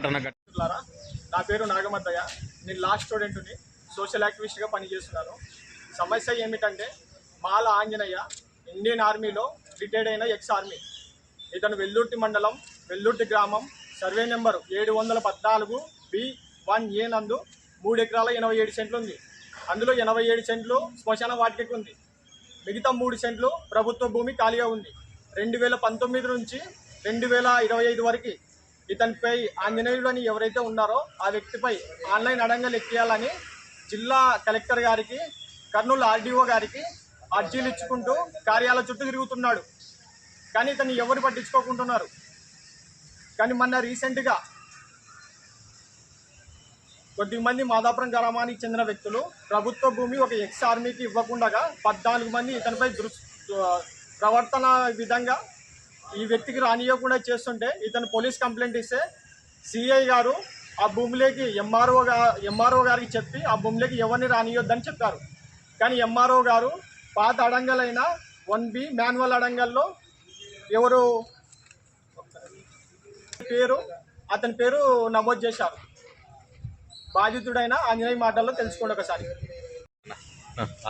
Start నా పేరు నాగమద్దయ్య. నేను లాస్ట్ స్టూడెంట్ని సోషల్ యాక్టివిస్ట్గా పనిచేస్తున్నాను. సమస్య ఏమిటంటే మాల ఆంజనేయ ఇండియన్ ఆర్మీలో రిటైర్డ్ అయిన ఎక్స్ ఆర్మీ ఇతను వెల్లుర్తి మండలం వెల్లుర్తి గ్రామం సర్వే నెంబర్ ఏడు వందల పద్నాలుగు బి వన్ ఏ నందు మూడు ఎకరాల ఎనభై ఏడు సెంట్లు ఉంది. అందులో ఎనభై ఏడు సెంట్లు శ్మశాన వాటికి ఉంది. మిగతా మూడు సెంట్లు ప్రభుత్వ భూమి ఖాళీగా ఉంది. రెండు వేల పంతొమ్మిది నుంచి రెండు వేల ఇరవై ఐదు వరకు ఇతనిపై ఆంజనేయుడు అని ఎవరైతే ఉన్నారో ఆ వ్యక్తిపై ఆన్లైన్ అడంగలు ఎక్కియాలని జిల్లా కలెక్టర్ గారికి కర్నూలు ఆర్డీఓ గారికి అర్జీలు ఇచ్చుకుంటూ కార్యాలయ చుట్టూ తిరుగుతున్నాడు. కానీ ఇతను ఎవరు పట్టించుకోకుంటున్నారు? కానీ మొన్న రీసెంట్గా కొద్దిమంది మాదాపురం గ్రామానికి చెందిన వ్యక్తులు ప్రభుత్వ భూమి ఒక ఎక్స్ ఆర్మీకి ఇవ్వకుండా పద్నాలుగు మంది ఇతనిపై దృ ప్రవర్తన విధంగా ఈ వ్యక్తికి రానియకుండా చేస్తుంటే ఇతను పోలీస్ కంప్లైంట్ ఇస్తే సిఐ గారు ఆ భూమిలోకి ఎంఆర్ఓ గా ఎంఆర్ఓ గారికి చెప్పి ఆ భూమిలోకి ఎవరిని రానియొద్దని చెప్పారు. కానీ ఎంఆర్ఓ గారు పాత అడంగలైన వన్ బి మాన్యువల్ అడంగల్లో ఎవరు పేరు అతని పేరు నమోదు చేశారు. బాధితుడైన ఆంజనేయ మాటల్లో తెలుసుకోండి ఒకసారి.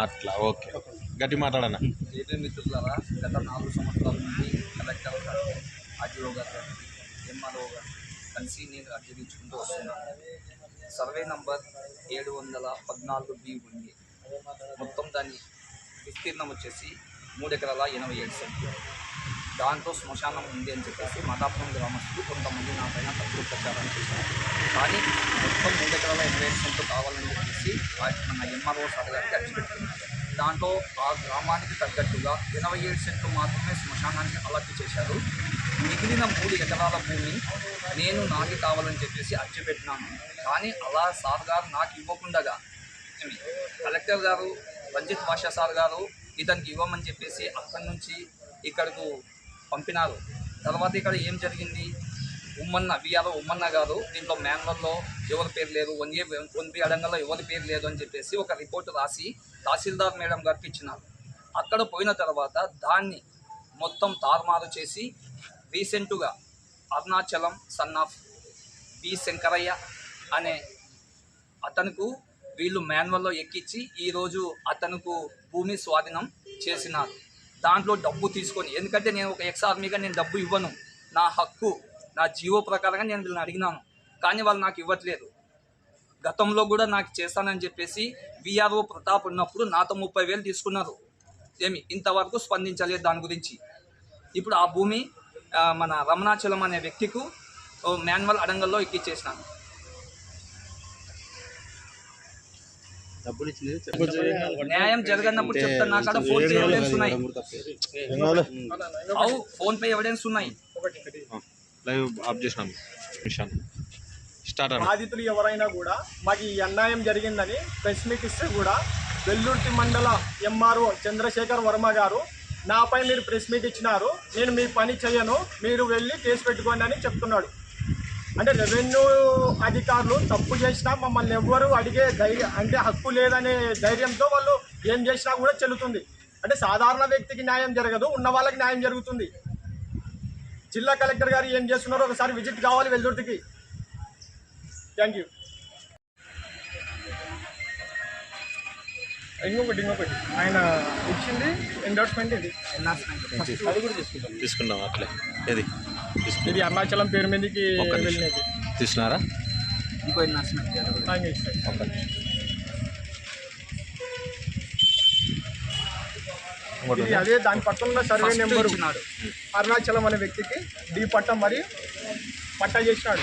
అట్లా ఓకే. గట్టి మిత్రులారా గత నాలుగు సంవత్సరాల నుండి కలెక్టర్ గారు ఆర్టీఓ గారు ఎంఆర్ఓ కలిసి నేను అర్జీ వస్తున్నాను సర్వే నంబర్ ఏడు వందల పద్నాలుగు బి ఉంది. మొత్తం దాని విస్తీర్ణం వచ్చేసి మూడు ఎకరాల ఎనభై ఏడు సెంట్లు. దాంట్లో శ్మశానం ఉంది అని చెప్పేసి మతాపురం గ్రామస్తులు కొంతమంది నా పైన తప్పుడు ప్రచారం చేశారు. కానీ మొత్తం మూడు ఎకరాల ఎనభై ఏడు సెంట్లు కావాలని చెప్పేసి మన ఎంఆర్ఓ సార్ గారికి అర్జీ పెట్టుకున్నారు దాంట్లో ఆ గ్రామానికి తగ్గట్టుగా ఎనభై ఏడు సెంట్లు మాత్రమే శ్మశానానికి అలాట్ చేశారు. మిగిలిన మూడు ఎకరాల భూమి నేను నాకు కావాలని చెప్పేసి అర్జీ పెట్టినాను. కానీ అలా సార్ గారు నాకు ఇవ్వకుండగా కలెక్టర్ గారు రంజిత్ భాషా సార్ గారు ఇతనికి ఇవ్వమని చెప్పేసి అక్కడి నుంచి ఇక్కడకు పంపినారు. తర్వాత ఇక్కడ ఏం జరిగింది? ఉమ్మన్న విఆర్ఓ ఉమ్మన్న గారు దీంట్లో మ్యాన్వల్లో ఎవరి పేరు లేదు వన్ ఏ వన్ బి అడంగల్లో ఎవరి పేరు లేదు అని చెప్పేసి ఒక రిపోర్ట్ రాసి తహసీల్దార్ మేడం గారికి ఇచ్చినారు. అక్కడ పోయిన తర్వాత దాన్ని మొత్తం తారుమారు చేసి రీసెంట్గా Arunachalam son of B Shankaraiah అనే అతనుకు వీళ్ళు మాన్యువల్లో ఎక్కించి ఈరోజు అతనుకు భూమి స్వాధీనం చేసినారు. దాంట్లో డబ్బు తీసుకొని ఎందుకంటే నేను ఒక ఎక్స్ ఆర్మీగా నేను డబ్బు ఇవ్వను. నా హక్కు నా జీవో ప్రకారంగా నేను వీళ్ళని అడిగినాను. కానీ వాళ్ళు నాకు ఇవ్వట్లేదు. గతంలో కూడా నాకు చేస్తానని చెప్పేసి విఆర్ఓ ప్రతాప్ ఉన్నప్పుడు నాతో ముప్పై వేలు తీసుకున్నారు. ఏమి ఇంతవరకు స్పందించలేదు దాని గురించి. ఇప్పుడు ఆ భూమి మన రమణాచలం అనే వ్యక్తికు ఓ మాన్యువల్ అడంగల్లో ఎక్కిచ్చేసినాను న్యాయం జరగనప్పుడు చెప్తా నా కాడ ఫోన్ పే ఎవిడెన్స్ ఉన్నాయి. అవు ఫోన్ పే ఎవిడెన్స్ ఉన్నాయి. లైవ్ ఆఫ్ చేసినాం. మిషన్ స్టార్ట్ అన్న. బాధితులు ఎవరైనా కూడా మాకు ఈ అన్యాయం జరిగిందని ప్రెస్ మీట్ ఇస్తే కూడా వెల్లుర్తి మండల ఎంఆర్ఓ చంద్రశేఖర్ వర్మ గారు నాపై మీరు ప్రెస్ మీట్ ఇచ్చినారు నేను మీ పని చేయను మీరు వెళ్ళి కేసు పెట్టుకోండి అని చెప్తున్నాడు. అంటే రెవెన్యూ అధికారులు తప్పు చేసినా మమ్మల్ని ఎవ్వరు అడిగే ధైర్యం అంటే హక్కు లేదనే ధైర్యంతో వాళ్ళు ఏం చేసినా కూడా చెల్లుతుంది. అంటే సాధారణ వ్యక్తికి న్యాయం జరగదు ఉన్న వాళ్ళకి న్యాయం జరుగుతుంది. జిల్లా కలెక్టర్ గారు ఏం చేస్తున్నారో ఒకసారి విజిట్ కావాలి వెల్దుర్తికి. Thank you. ఇంకొకటి ఇంకొకటి. ఆయన ఇచ్చింది ఎండోర్స్మెంట్ ఇది. అది కూడా తీసుకుంటాం. తీసుకున్నాం అట్లే. ఏది? తీసుకున్నాం ఇది అరుణాచలం పేరు మీదకి. వెళ్ళినది. తీసుకున్నారా? ఇంకో. ఇంకోటి ఇది? అదే దాని పక్కన ఉన్న సర్వే నెంబర్ ఇచ్చినాడు. అరుణాచలం అనే వ్యక్తికి డి పట్టం మరి పట్టా చేసినాడు.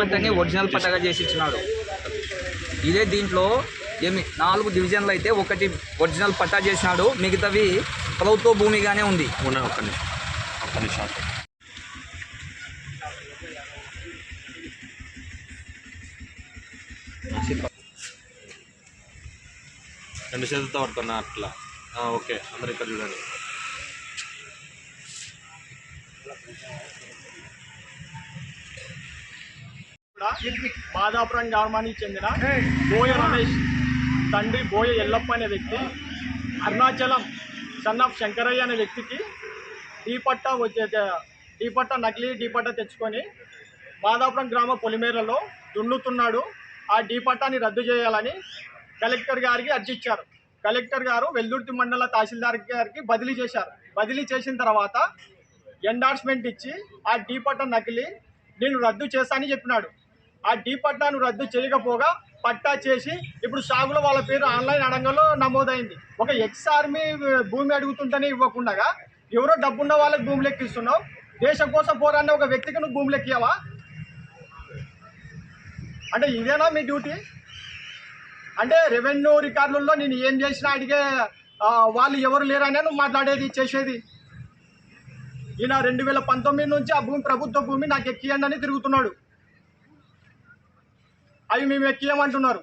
పట్టని ఒరిజినల్ పట్టగా చేసి ఇచ్చినాడు. ఇదే దీంట్లో ఏమి నాలుగు డివిజన్లు అయితే ఒకటి ఒరిజినల్ పట్టా చేసినాడు మిగతావి ప్రభుత్వ భూమిగానే ఉంది. ఉన్న ఒక్క నిమిషం ఒక్క నిమిషం ఆపు. రెండు చేతులతో పట్టుకున్నా అట్లా. ఆ, ఓకే అందరు ఇక్కడ చూడండి. కూడా మాదాపురం గ్రామానికి చెందిన బోయ రమేష్ తండ్రి బోయ ఎల్లప్ప అనే వ్యక్తి అరుణాచలం సన్ ఆఫ్ శంకరయ్య అనే వ్యక్తికి డీ పట్టా వచ్చే డీ పట్టా నకిలీ డీ పట్టా తెచ్చుకొని మాదాపురం గ్రామ పొలిమేరలో దున్నుతున్నాడు. ఆ డీ పట్టాని రద్దు చేయాలని కలెక్టర్ గారికి అర్జీ ఇచ్చారు కలెక్టర్ గారు వెల్దుర్తి మండల తహసీల్దార్ గారికి బదిలీ చేశారు. బదిలీ చేసిన తర్వాత ఎండార్స్మెంట్ ఇచ్చి ఆ డీ పట్టా నేను రద్దు చేశానని చెప్పినాడు. ఆ డీ పట్టాను రద్దు చేయకపోగా పట్టా చేసి ఇప్పుడు సాగులో వాళ్ళ పేరు ఆన్లైన్ అడంగంలో నమోదైంది. ఒక ఎక్స్ ఆర్మీ భూమి అడుగుతుంటేనే ఇవ్వకుండా ఎవరో డబ్బున్న వాళ్ళకి భూమి లెక్కిస్తున్నావు దేశం కోసం పోరాడిన ఒక వ్యక్తికి నువ్వు భూమి లెక్కియావా అంటే ఇదేనా మీ డ్యూటీ? అంటే రెవెన్యూ రికార్డులలో నేను ఏం చేసినా అడిగే వాళ్ళు ఎవరు లేరనే నువ్వు మాట్లాడేది చేసేది. ఈయన రెండు వేల పంతొమ్మిది నుంచి ఆ భూమి ప్రభుత్వ భూమి నాకు ఎక్కియండి అని తిరుగుతున్నాడు. అవి మేము ఎక్కియమంటున్నారు.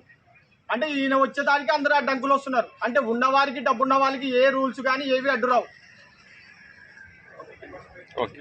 అంటే ఈయన వచ్చేదానికి అందరూ అడ్డంకులు వస్తున్నారు. అంటే ఉన్నవారికి డబ్బున్న వాళ్ళకి ఏ రూల్స్ కానీ ఏవి అడ్డు రావు ఓకే.